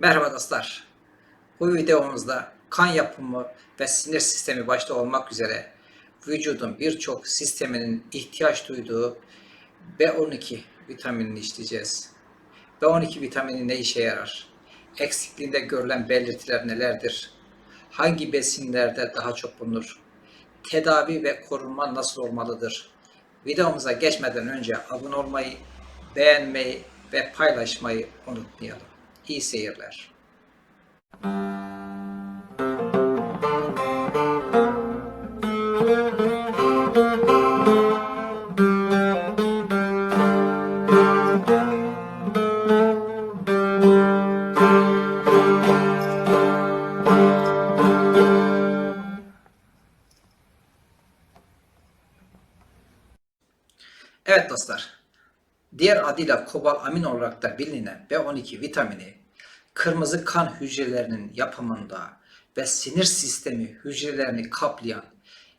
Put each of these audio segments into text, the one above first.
Merhaba dostlar. Bu videomuzda kan yapımı ve sinir sistemi başta olmak üzere vücudun birçok sisteminin ihtiyaç duyduğu B12 vitaminini işleyeceğiz. B12 vitamini ne işe yarar? Eksikliğinde görülen belirtiler nelerdir? Hangi besinlerde daha çok bulunur? Tedavi ve korunma nasıl olmalıdır? Videomuza geçmeden önce abone olmayı, beğenmeyi ve paylaşmayı unutmayalım. İyi seyirler. Evet dostlar, diğer adıyla kobalamin olarak da bilinen B12 vitamini, kırmızı kan hücrelerinin yapımında ve sinir sistemi hücrelerini kaplayan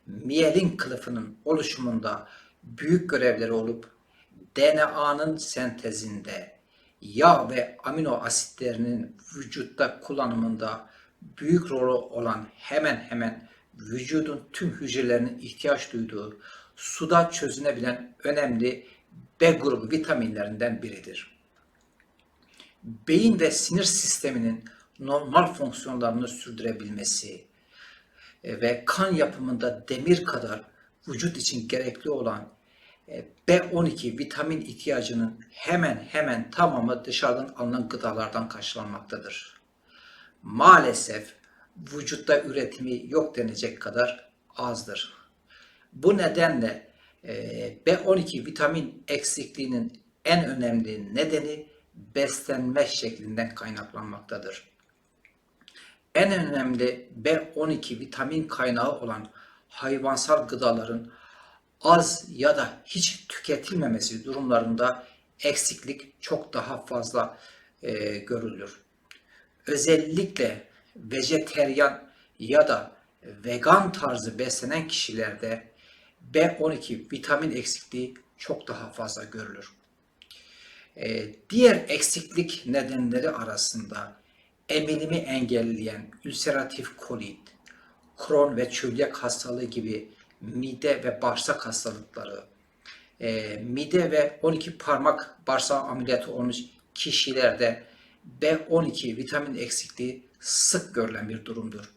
miyelin kılıfının oluşumunda büyük görevleri olup DNA'nın sentezinde, yağ ve amino asitlerinin vücutta kullanımında büyük rolü olan hemen hemen vücudun tüm hücrelerinin ihtiyaç duyduğu suda çözünebilen önemli B grubu vitaminlerinden biridir. Beyin ve sinir sisteminin normal fonksiyonlarını sürdürebilmesi e, ve kan yapımında demir kadar vücut için gerekli olan e, B12 vitamin ihtiyacının hemen hemen tamamı dışarıdan alınan gıdalardan karşılanmaktadır. Maalesef vücutta üretimi yok denecek kadar azdır. Bu nedenle e, B12 vitamin eksikliğinin en önemli nedeni beslenme şeklinden kaynaklanmaktadır. En önemli B12 vitamin kaynağı olan hayvansal gıdaların az ya da hiç tüketilmemesi durumlarında eksiklik çok daha fazla e, görülür. Özellikle vejeteryan ya da vegan tarzı beslenen kişilerde B12 vitamin eksikliği çok daha fazla görülür. Ee, diğer eksiklik nedenleri arasında emilimi engelleyen ülseratif kolit, Crohn ve çölyak hastalığı gibi mide ve bağırsak hastalıkları, e, mide ve 12 parmak bağırsağı ameliyatı olmuş kişilerde B12 vitamin eksikliği sık görülen bir durumdur.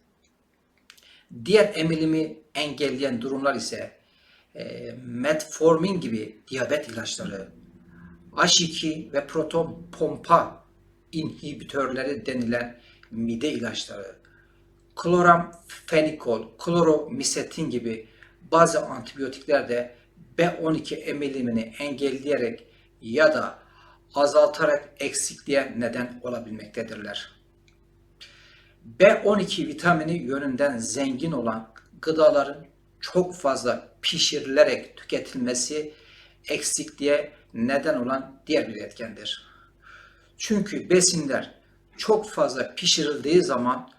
Diğer emilimi engelleyen durumlar ise e, metformin gibi diyabet ilaçları, H2 ve proton pompa inhibitörleri denilen mide ilaçları, kloramfenikol, kloromisetin gibi bazı antibiyotikler de B12 emilimini engelleyerek ya da azaltarak eksikliğe neden olabilmektedirler. B12 vitamini yönünden zengin olan gıdaların çok fazla pişirilerek tüketilmesi eksikliğe neden olan diğer bir etkendir. Çünkü besinler çok fazla pişirildiği zaman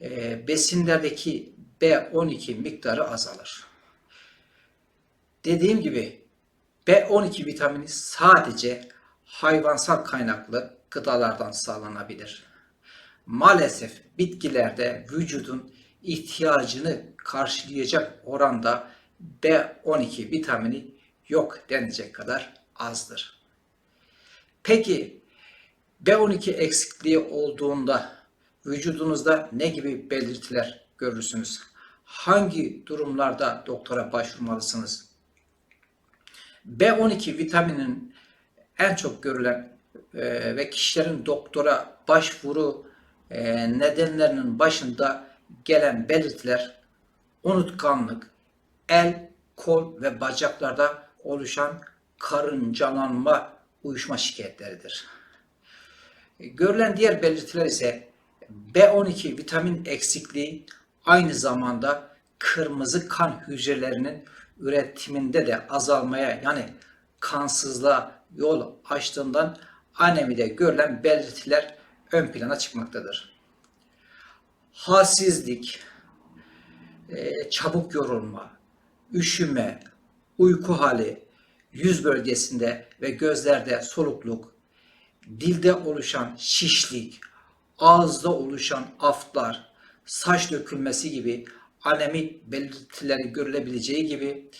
e, besinlerdeki B12 miktarı azalır. Dediğim gibi B12 vitamini sadece hayvansal kaynaklı gıdalardan sağlanabilir. Maalesef bitkilerde vücudun ihtiyacını karşılayacak oranda B12 vitamini yok denecek kadar azdır. Peki B12 eksikliği olduğunda vücudunuzda ne gibi belirtiler görürsünüz? Hangi durumlarda doktora başvurmalısınız? B12 vitaminin en çok görülen e, ve kişilerin doktora başvuru e, nedenlerinin başında gelen belirtiler unutkanlık, el, kol ve bacaklarda oluşan karıncalanma, uyuşma şikayetleridir. Görülen diğer belirtiler ise B12 vitamin eksikliği aynı zamanda kırmızı kan hücrelerinin üretiminde de azalmaya yani kansızlığa yol açtığından anemide görülen belirtiler ön plana çıkmaktadır. Halsizlik, e, çabuk yorulma, üşüme, uyku hali, yüz bölgesinde ve gözlerde solukluk, dilde oluşan şişlik, ağızda oluşan aftlar, saç dökülmesi gibi anemi belirtileri görülebileceği gibi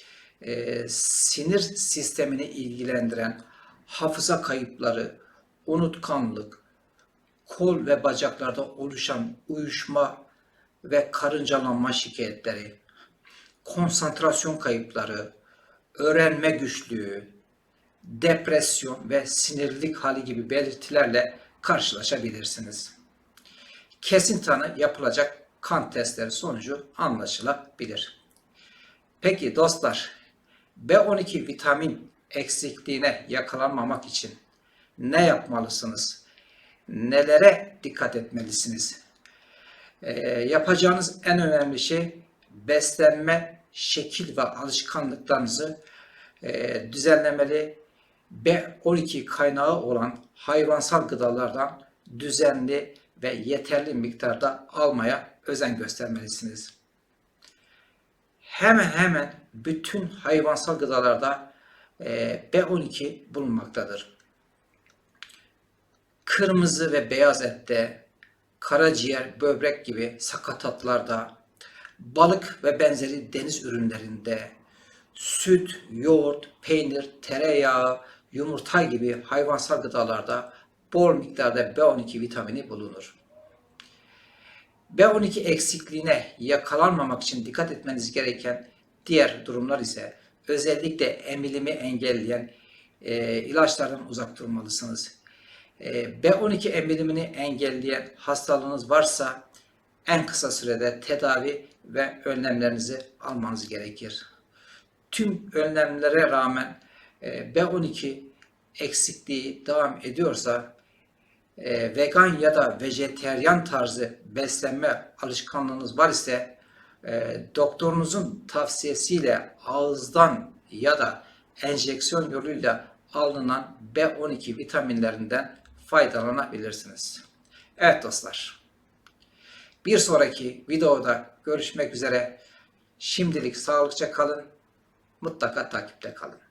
e, sinir sistemini ilgilendiren hafıza kayıpları, unutkanlık, kol ve bacaklarda oluşan uyuşma ve karıncalanma şikayetleri, konsantrasyon kayıpları, öğrenme güçlüğü, depresyon ve sinirlilik hali gibi belirtilerle karşılaşabilirsiniz. Kesin tanı yapılacak kan testleri sonucu anlaşılabilir. Peki dostlar, B12 vitamin eksikliğine yakalanmamak için ne yapmalısınız? Nelere dikkat etmelisiniz? Ee, yapacağınız en önemli şey beslenme, şekil ve alışkanlıklarınızı e, düzenlemeli B12 kaynağı olan hayvansal gıdalardan düzenli ve yeterli miktarda almaya özen göstermelisiniz. Hemen hemen bütün hayvansal gıdalarda e, B12 bulunmaktadır. Kırmızı ve beyaz ette, karaciğer, böbrek gibi sakatatlarda, balık ve benzeri deniz ürünlerinde, süt, yoğurt, peynir, tereyağı, yumurta gibi hayvansal gıdalarda bol miktarda B12 vitamini bulunur. B12 eksikliğine yakalanmamak için dikkat etmeniz gereken diğer durumlar ise özellikle emilimi engelleyen e, ilaçlardan uzak durmalısınız. E, B12 emilimini engelleyen hastalığınız varsa en kısa sürede tedavi ve önlemlerinizi almanız gerekir. Tüm önlemlere rağmen e, B12 eksikliği devam ediyorsa e, vegan ya da vejeteryan tarzı beslenme alışkanlığınız var ise e, doktorunuzun tavsiyesiyle ağızdan ya da enjeksiyon yoluyla alınan B12 vitaminlerinden faydalanabilirsiniz. Evet dostlar. Bir sonraki videoda görüşmek üzere. Şimdilik sağlıkça kalın. Mutlaka takipte kalın.